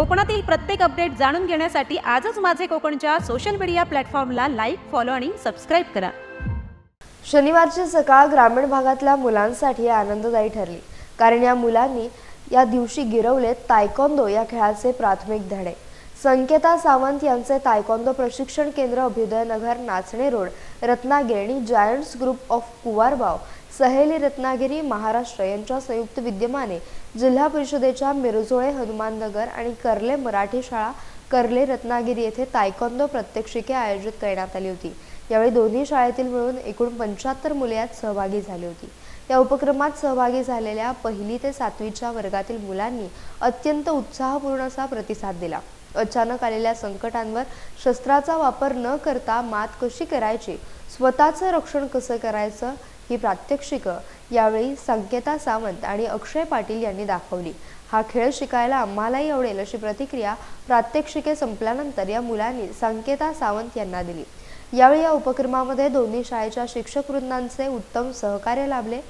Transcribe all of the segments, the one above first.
कोकणातील प्रत्येक अपडेट जाणून घेण्यासाठी आजच माझे कोकणच्या सोशल मीडिया प्लॅटफॉर्मला लाईक फॉलो आणि सबस्क्राईब करा. शनिवारची सकाळ ग्रामीण भागातल्या मुलांसाठी आनंददायी ठरली. कारण या मुलांनी या दिवशी गिरवले तायकोंदो या खेळाचे प्राथमिक धडे. संकेता सावंत यांचे तायकोंदो प्रशिक्षण केंद्र अभ्युदय नगर नाचणे रोड रत्नागिरी आणि giants group of Kuwarbav Saheli Ratnagiri Maharashtra यांच्या संयुक्त विद्यमाने जिल्हा परिषदेच्या मिरजोळे हनुमाननगर आणि कर्ले मराठी शाळा कर्ले रत्नागिरी येथे तायकोंदो प्रात्यक्षिके आयोजित करण्यात आली होती. यावेळी दोन्ही शाळेतील मिळून एकूण पंच्याहत्तर मुले यात सहभागी झाली होती. या उपक्रमात सहभागी झालेल्या पहिली ते सातवीच्या वर्गातील मुलांनी अत्यंत उत्साहपूर्ण असा प्रतिसाद दिला. अचानक आलेल्या संकटांवर शस्त्राचा वापर न करता मात कशी करायची? स्वतःचं रक्षण कसं करायचं? ही प्रात्यक्षिकं यावेळी संकेता सावंत आणि अक्षय पाटील यांनी दाखवली. हा खेळ शिकायला आम्हालाही आवडेल अशी प्रतिक्रिया प्रात्यक्षिके संपल्यानंतर या मुलांनी संकेता सावंत यांना दिली. यावेळी या उपक्रमामध्ये दोन्ही शाळेच्या शिक्षक वृंदांचे उत्तम सहकार्य लाभले.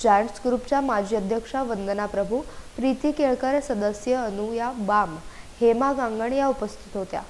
जायंट्स ग्रुपच्या माजी अध्यक्षा वंदना प्रभू प्रीती केळकर सदस्य अनुया बाम हेमा गांगण या उपस्थित होत्या.